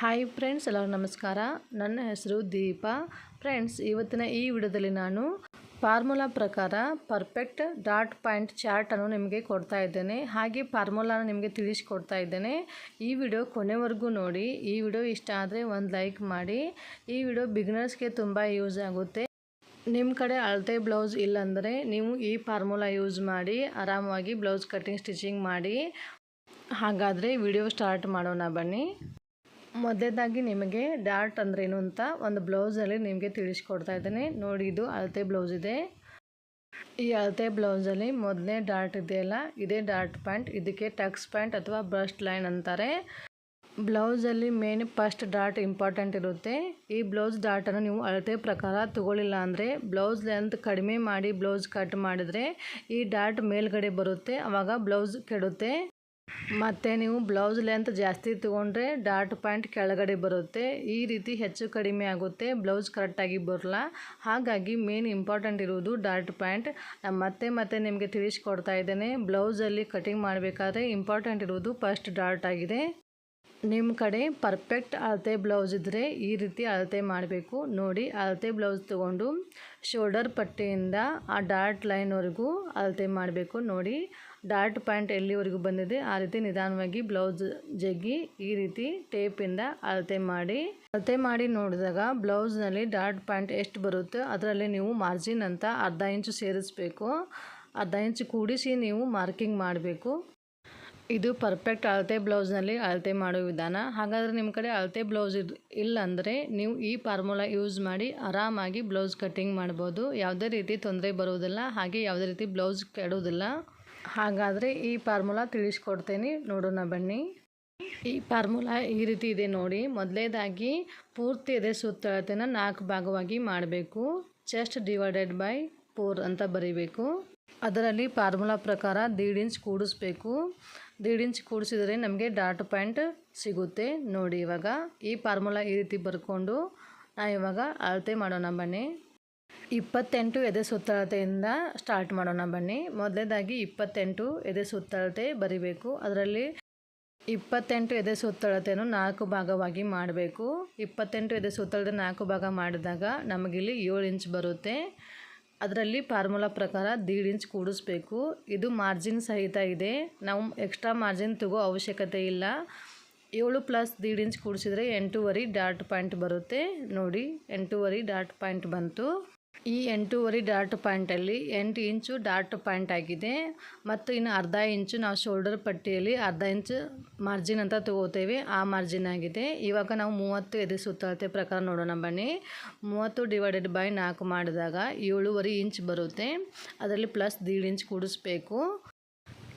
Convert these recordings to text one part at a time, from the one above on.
Hi friends ಎಲ್ಲರಿಗೂ ನಮಸ್ಕಾರ. ನನ್ನ ಹೆಸರು ದೀಪಾ. ಫ್ರೆಂಡ್ಸ್ ಇವತ್ತಿನ ಈ ವಿಡಿಯೋದಲ್ಲಿ ನಾನು ಫಾರ್ಮುಲಾ ಪ್ರಕಾರ ಪರ್ಫೆಕ್ಟ್ ಡಾಟ್ ಪಾಯಿಂಟ್ ಚಾರ್ಟನ್ನು ನಿಮಗೆ ಕೊಡ್ತಾ ಇದ್ದೇನೆ. ಹಾಗೆ ಫಾರ್ಮುಲಾನ ನಿಮಗೆ ತಿಳಿಸ್ಕೊಡ್ತಾ ಇದ್ದೇನೆ. ಈ ವಿಡಿಯೋ ಕೊನೆವರೆಗೂ ನೋಡಿ. ಈ ವಿಡಿಯೋ ಇಷ್ಟ ಆದರೆ ಒಂದು ಲೈಕ್ ಮಾಡಿ. ಈ ವಿಡಿಯೋ ಬಿಗ್ನರ್ಸ್ಗೆ ತುಂಬ ಯೂಸ್ ಆಗುತ್ತೆ. ನಿಮ್ಮ ಕಡೆ ಅಳತೆ ಬ್ಲೌಸ್ ಇಲ್ಲಾಂದರೆ ನೀವು ಈ ಫಾರ್ಮುಲಾ ಯೂಸ್ ಮಾಡಿ, ಆರಾಮವಾಗಿ ಬ್ಲೌಸ್ ಕಟ್ಟಿಂಗ್ ಸ್ಟಿಚಿಂಗ್ ಮಾಡಿ. ಹಾಗಾದರೆ ವಿಡಿಯೋ ಸ್ಟಾರ್ಟ್ ಮಾಡೋಣ ಬನ್ನಿ. ಮೊದಲೇದಾಗಿ ನಿಮಗೆ ಡಾಟ್ ಅಂದ್ರೇನು ಅಂತ ಒಂದು ಬ್ಲೌಸಲ್ಲಿ ನಿಮಗೆ ತಿಳಿಸ್ಕೊಡ್ತಾ ಇದ್ದೇನೆ. ನೋಡಿ, ಇದು ಅಳತೆ ಬ್ಲೌಸ್ ಇದೆ. ಈ ಅಳತೆ ಬ್ಲೌಸಲ್ಲಿ ಮೊದಲನೇ ಡಾರ್ಟ್ ಇದೆಯಲ್ಲ, ಇದೇ ಡಾರ್ಟ್ ಪ್ಯಾಂಟ್, ಇದಕ್ಕೆ ಟಕ್ಸ್ ಪ್ಯಾಂಟ್ ಅಥವಾ ಬ್ರಸ್ಟ್ ಲೈನ್ ಅಂತಾರೆ. ಬ್ಲೌಸಲ್ಲಿ ಮೇನ್ ಫಸ್ಟ್ ಡಾರ್ಟ್ ಇಂಪಾರ್ಟೆಂಟ್ ಇರುತ್ತೆ. ಈ ಬ್ಲೌಸ್ ಡಾಟನ್ನು ನೀವು ಅಳತೆ ಪ್ರಕಾರ ತಗೊಳ್ಳಿಲ್ಲ ಅಂದರೆ ಬ್ಲೌಸ್ ಲೆಂತ್ ಕಡಿಮೆ ಮಾಡಿ ಬ್ಲೌಸ್ ಕಟ್ ಮಾಡಿದರೆ ಈ ಡಾರ್ಟ್ ಮೇಲ್ಗಡೆ ಬರುತ್ತೆ ಆವಾಗ ಬ್ಲೌಸ್ ಕೆಡುತ್ತೆ. ಮತ್ತು ನೀವು ಬ್ಲೌಸ್ ಲೆಂತ್ ಜಾಸ್ತಿ ತೊಗೊಂಡ್ರೆ ಡಾಟ್ ಪಾಯಿಂಟ್ ಕೆಳಗಡೆ ಬರುತ್ತೆ. ಈ ರೀತಿ ಹೆಚ್ಚು ಕಡಿಮೆ ಆಗುತ್ತೆ. ಬ್ಲೌಸ್ ಕರೆಕ್ಟಾಗಿ ಬರಲ್ಲ. ಹಾಗಾಗಿ ಮೇನ್ ಇಂಪಾರ್ಟೆಂಟ್ ಇರುವುದು ಡಾಟ್ ಪಾಯಿಂಟ್. ಮತ್ತೆ ಮತ್ತೆ ನಿಮಗೆ ತಿಳಿಸ್ಕೊಡ್ತಾ ಇದ್ದೇನೆ. ಬ್ಲೌಸಲ್ಲಿ ಕಟಿಂಗ್ ಮಾಡಬೇಕಾದ್ರೆ ಇಂಪಾರ್ಟೆಂಟ್ ಇರುವುದು ಫಸ್ಟ್ ಡಾಟ್ ಆಗಿದೆ. ನಿಮ್ಮ ಕಡೆ ಪರ್ಫೆಕ್ಟ್ ಅಳತೆ ಬ್ಲೌಸ್ ಇದ್ದರೆ ಈ ರೀತಿ ಅಳತೆ ಮಾಡಬೇಕು. ನೋಡಿ, ಅಳತೆ ಬ್ಲೌಸ್ ತೊಗೊಂಡು ಶೋಲ್ಡರ್ ಪಟ್ಟಿಯಿಂದ ಆ ಡಾರ್ಟ್ ಲೈನ್ವರೆಗೂ ಅಳತೆ ಮಾಡಬೇಕು. ನೋಡಿ ಡಾರ್ಟ್ ಪಾಯಿಂಟ್ ಎಲ್ಲಿವರೆಗೂ ಬಂದಿದೆ ಆ ರೀತಿ ನಿಧಾನವಾಗಿ ಬ್ಲೌಸ್ ಜಗ್ಗಿ ಈ ರೀತಿ ಟೇಪಿಂದ ಅಳತೆ ಮಾಡಿ. ಅಳತೆ ಮಾಡಿ ನೋಡಿದಾಗ ಬ್ಲೌಸ್ನಲ್ಲಿ ಡಾರ್ಟ್ ಪಾಯಿಂಟ್ ಎಷ್ಟು ಬರುತ್ತೆ, ಅದರಲ್ಲಿ ನೀವು ಮಾರ್ಜಿನ್ ಅಂತ ಅರ್ಧ ಇಂಚು ಸೇರಿಸ್ಬೇಕು. ಅರ್ಧ ಇಂಚು ಕೂಡಿಸಿ ನೀವು ಮಾರ್ಕಿಂಗ್ ಮಾಡಬೇಕು. ಇದು ಪರ್ಫೆಕ್ಟ್ ಅಳತೆ ಬ್ಲೌಸ್ನಲ್ಲಿ ಅಳತೆ ಮಾಡೋ ವಿಧಾನ. ಹಾಗಾದರೆ ನಿಮ್ಮ ಕಡೆ ಅಳತೆ ಬ್ಲೌಸ್ ಇದು ಇಲ್ಲ ಅಂದರೆ ನೀವು ಈ ಫಾರ್ಮುಲಾ ಯೂಸ್ ಮಾಡಿ ಆರಾಮಾಗಿ ಬ್ಲೌಸ್ ಕಟ್ಟಿಂಗ್ ಮಾಡ್ಬೋದು. ಯಾವುದೇ ರೀತಿ ತೊಂದರೆ ಬರುವುದಿಲ್ಲ ಹಾಗೆ ಯಾವುದೇ ರೀತಿ ಬ್ಲೌಸ್ ಕೆಡೋದಿಲ್ಲ. ಹಾಗಾದರೆ ಈ ಫಾರ್ಮುಲಾ ತಿಳಿಸ್ಕೊಡ್ತೇನೆ. ನೋಡೋಣ ಬನ್ನಿ. ಈ ಫಾರ್ಮುಲಾ ಈ ರೀತಿ ಇದೆ ನೋಡಿ. ಮೊದಲೇದಾಗಿ ಪೂರ್ತಿ ಎದೆ ಸುತ್ತಳತೆನ ನಾಲ್ಕು ಭಾಗವಾಗಿ ಮಾಡಬೇಕು. ಚೆಸ್ಟ್ ಡಿವೈಡೆಡ್ ಬೈ ಫೋರ್ ಅಂತ ಬರೀಬೇಕು. ಅದರಲ್ಲಿ ಫಾರ್ಮುಲಾ ಪ್ರಕಾರ ದೀಡ್ ಇಂಚ್ ಕೂಡಿಸ್ಬೇಕು. ದೀಡ್ ಇಂಚ್ ಕೂಡಿಸಿದರೆ ನಮಗೆ ಡಾಟ್ ಪಾಯಿಂಟ್ ಸಿಗುತ್ತೆ. ನೋಡಿ ಇವಾಗ ಈ ಫಾರ್ಮುಲಾ ಈ ರೀತಿ ಬರ್ಕೊಂಡು ನಾವು ಇವಾಗ ಅಳತೆ ಮಾಡೋಣ ಬನ್ನಿ. ಇಪ್ಪತ್ತೆಂಟು ಎದೆ ಸುತ್ತಳತೆಯಿಂದ ಸ್ಟಾರ್ಟ್ ಮಾಡೋಣ ಬನ್ನಿ. ಮೊದಲೇದಾಗಿ ಇಪ್ಪತ್ತೆಂಟು ಎದೆ ಸುತ್ತಳತೆ ಬರಿಬೇಕು. ಅದರಲ್ಲಿ ಇಪ್ಪತ್ತೆಂಟು ಎದೆ ಸುತ್ತಳತೆಯನ್ನು ನಾಲ್ಕು ಭಾಗವಾಗಿ ಮಾಡಬೇಕು. ಇಪ್ಪತ್ತೆಂಟು ಎದೆ ಸುತ್ತಳತೆ ನಾಲ್ಕು ಭಾಗ ಮಾಡಿದಾಗ ನಮಗಿಲ್ಲಿ ಏಳು ಇಂಚ್ ಬರುತ್ತೆ. ಅದರಲ್ಲಿ ಫಾರ್ಮುಲಾ ಪ್ರಕಾರ ದೀಡ್ ಇಂಚ್ ಕೂಡಿಸ್ಬೇಕು. ಇದು ಮಾರ್ಜಿನ್ ಸಹಿತ ಇದೆ. ನಾವು ಎಕ್ಸ್ಟ್ರಾ ಮಾರ್ಜಿನ್ ತಗೋ ಅವಶ್ಯಕತೆ ಇಲ್ಲ. ಏಳು ಪ್ಲಸ್ ದೀಡ್ ಇಂಚ್ ಕೂಡಿಸಿದ್ರೆ ಎಂಟೂವರೆ ಡಾಟ್ ಪಾಯಿಂಟ್ ಬರುತ್ತೆ. ನೋಡಿ, ಎಂಟೂವರೆ ಡಾಟ್ ಪಾಯಿಂಟ್ ಬಂತು. ಈ ಎಂಟೂವರೆ ಡಾಟ್ ಪಾಯಿಂಟಲ್ಲಿ ಎಂಟು ಇಂಚು ಡಾಟ್ ಪಾಯಿಂಟ್ ಆಗಿದೆ. ಮತ್ತು ಇನ್ನು ಅರ್ಧ ಇಂಚು ನಾವು ಶೋಲ್ಡರ್ ಪಟ್ಟಿಯಲ್ಲಿ ಅರ್ಧ ಇಂಚು ಮಾರ್ಜಿನ್ ಅಂತ ತಗೋತೇವೆ. ಆ ಮಾರ್ಜಿನ್ ಆಗಿದೆ. ಇವಾಗ ನಾವು ಮೂವತ್ತು ಎದೆ ಸುತ್ತಳತೆ ಪ್ರಕಾರ ನೋಡೋಣ ಬನ್ನಿ. ಮೂವತ್ತು ಡಿವೈಡೆಡ್ ಬೈ ನಾಲ್ಕು ಮಾಡಿದಾಗ ಏಳುವರೆ ಇಂಚ್ ಬರುತ್ತೆ. ಅದರಲ್ಲಿ ಪ್ಲಸ್ ದೀಡ್ ಇಂಚ್ ಕೂಡಿಸ್ಬೇಕು.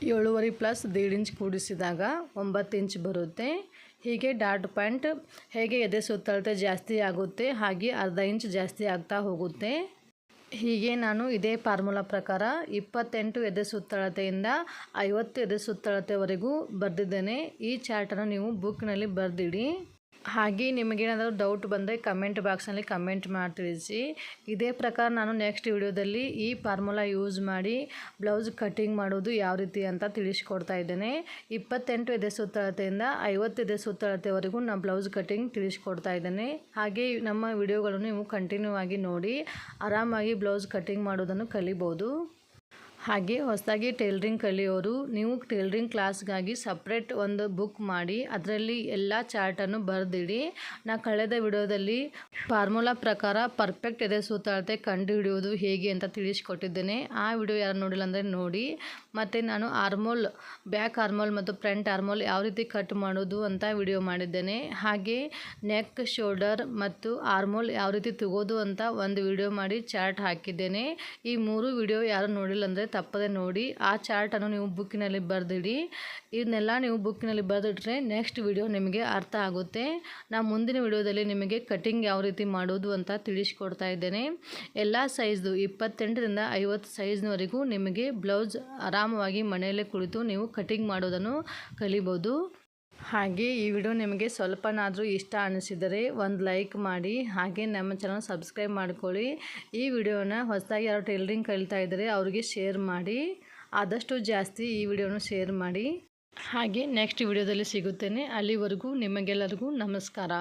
ಏಳುವರೆ ಪ್ಲಸ್ ದೀಡ್ ಇಂಚ್ ಕೂಡಿಸಿದಾಗ ಒಂಬತ್ತು ಇಂಚ್ ಬರುತ್ತೆ. ಹೀಗೆ ಡಾಟ್ ಪಾಯಿಂಟ್ ಹೇಗೆ ಎದೆ ಸುತ್ತಳತೆ ಜಾಸ್ತಿ ಆಗುತ್ತೆ, ಹಾಗೆ ಅರ್ಧ ಇಂಚ್ ಜಾಸ್ತಿ ಆಗ್ತಾ ಹೋಗುತ್ತೆ. ಹೀಗೆ ನಾನು ಇದೇ ಫಾರ್ಮುಲಾ ಪ್ರಕಾರ ಇಪ್ಪತ್ತೆಂಟು ಎದೆ ಸುತ್ತಳತೆಯಿಂದ ಐವತ್ತು ಎದೆ ಸುತ್ತಳತೆವರೆಗೂ ಬರೆದಿದ್ದೇನೆ. ಈ ಚಾರ್ಟನ್ನು ನೀವು ಬುಕ್ನಲ್ಲಿ ಬರೆದಿಡಿ. ಹಾಗೆ ನಿಮಗೇನಾದರೂ ಡೌಟ್ ಬಂದರೆ ಕಮೆಂಟ್ ಬಾಕ್ಸ್ನಲ್ಲಿ ಕಮೆಂಟ್ ಮಾಡಿ ತಿಳಿಸಿ ಇದೇ ಪ್ರಕಾರ ನಾನು ನೆಕ್ಸ್ಟ್ ವಿಡಿಯೋದಲ್ಲಿ ಈ ಫಾರ್ಮುಲಾ ಯೂಸ್ ಮಾಡಿ ಬ್ಲೌಸ್ ಕಟ್ಟಿಂಗ್ ಮಾಡೋದು ಯಾವ ರೀತಿ ಅಂತ ತಿಳಿಸ್ಕೊಡ್ತಾ ಇದ್ದೇನೆ. ಇಪ್ಪತ್ತೆಂಟು ಎದೆ ಸುತ್ತಳತೆಯಿಂದ ಐವತ್ತು ಎದೆ ಸುತ್ತಳತೆವರೆಗೂ ನಾನು ಬ್ಲೌಸ್ ಕಟ್ಟಿಂಗ್ ತಿಳಿಸ್ಕೊಡ್ತಾ ಇದ್ದೇನೆ. ಹಾಗೆ ನಮ್ಮ ವಿಡಿಯೋಗಳನ್ನು ನೀವು ಕಂಟಿನ್ಯೂ ಆಗಿ ನೋಡಿ. ಆರಾಮಾಗಿ ಬ್ಲೌಸ್ ಕಟ್ಟಿಂಗ್ ಮಾಡೋದನ್ನು ಕಲಿಬೋದು. ಹಾಗೆ ಹೊಸದಾಗಿ ಟೈಲ್ರಿಂಗ್ ಕಲಿಯೋರು, ನೀವು ಟೈಲ್ರಿಂಗ್ ಕ್ಲಾಸ್ಗಾಗಿ ಸಪ್ರೇಟ್ ಒಂದು ಬುಕ್ ಮಾಡಿ, ಅದರಲ್ಲಿ ಎಲ್ಲ ಚಾರ್ಟನ್ನು ಬರೆದಿಡಿ. ನಾ ಕಳೆದ ವಿಡಿಯೋದಲ್ಲಿ ಫಾರ್ಮುಲಾ ಪ್ರಕಾರ ಪರ್ಫೆಕ್ಟ್ ಎದೆ ಕಂಡು ಕಂಡುಹಿಡಿಯೋದು ಹೇಗೆ ಅಂತ ತಿಳಿಸ್ಕೊಟ್ಟಿದ್ದೇನೆ. ಆ ವಿಡಿಯೋ ಯಾರು ನೋಡಿಲ್ಲ ಅಂದರೆ ನೋಡಿ. ಮತ್ತು ನಾನು ಆರ್ಮೋಲ್, ಬ್ಯಾಕ್ ಆರ್ಮೋಲ್ ಮತ್ತು ಫ್ರಂಟ್ ಆರ್ಮೋಲ್ ಯಾವ ರೀತಿ ಕಟ್ ಮಾಡೋದು ಅಂತ ವಿಡಿಯೋ ಮಾಡಿದ್ದೇನೆ. ಹಾಗೆ ನೆಕ್, ಶೋಲ್ಡರ್ ಮತ್ತು ಆರ್ಮೋಲ್ ಯಾವ ರೀತಿ ತಗೋದು ಅಂತ ಒಂದು ವಿಡಿಯೋ ಮಾಡಿ ಚಾರ್ಟ್ ಹಾಕಿದ್ದೇನೆ. ಈ ಮೂರು ವಿಡಿಯೋ ಯಾರು ನೋಡಿಲ್ಲ ಅಂದರೆ ತಪ್ಪದೆ ನೋಡಿ ಆ ಚಾರ್ಟನ್ನು ನೀವು ಬುಕ್ಕಿನಲ್ಲಿ ಬರೆದಿಡಿ. ಇದನ್ನೆಲ್ಲ ನೀವು ಬುಕ್ಕಿನಲ್ಲಿ ಬರೆದಿಟ್ರೆ ನೆಕ್ಸ್ಟ್ ವಿಡಿಯೋ ನಿಮಗೆ ಅರ್ಥ ಆಗುತ್ತೆ. ನಾನು ಮುಂದಿನ ವಿಡಿಯೋದಲ್ಲಿ ನಿಮಗೆ ಕಟಿಂಗ್ ಯಾವ ರೀತಿ ಮಾಡೋದು ಅಂತ ತಿಳಿಸ್ಕೊಡ್ತಾ ಇದ್ದೇನೆ. ಎಲ್ಲ ಸೈಜ್ದು ಇಪ್ಪತ್ತೆಂಟರಿಂದ ಐವತ್ತು ಸೈಜ್ನವರೆಗೂ ನಿಮಗೆ ಬ್ಲೌಸ್ ಆರಾಮವಾಗಿ ಮನೆಯಲ್ಲೇ ಕುಳಿತು ನೀವು ಕಟಿಂಗ್ ಮಾಡೋದನ್ನು ಕಲಿಬೋದು. ಹಾಗೆ ಈ ವಿಡಿಯೋ ನಿಮಗೆ ಸ್ವಲ್ಪನಾದರೂ ಇಷ್ಟ ಅನಿಸಿದರೆ ಒಂದು ಲೈಕ್ ಮಾಡಿ, ಹಾಗೆ ನಮ್ಮ ಚಾನಲ್ ಸಬ್ಸ್ಕ್ರೈಬ್ ಮಾಡ್ಕೊಳ್ಳಿ. ಈ ವಿಡಿಯೋನ ಹೊಸದಾಗಿ ಯಾರು ಟೈಲರಿಂಗ್ ಕಲಿತಾ ಇದ್ದರೆ ಅವರಿಗೆ ಶೇರ್ ಮಾಡಿ, ಆದಷ್ಟು ಜಾಸ್ತಿ ಈ ವಿಡಿಯೋನ ಶೇರ್ ಮಾಡಿ. ಹಾಗೆ ನೆಕ್ಸ್ಟ್ ವಿಡಿಯೋದಲ್ಲಿ ಸಿಗುತ್ತೇನೆ. ಅಲ್ಲಿವರೆಗೂ ನಿಮಗೆಲ್ಲರಿಗೂ ನಮಸ್ಕಾರ.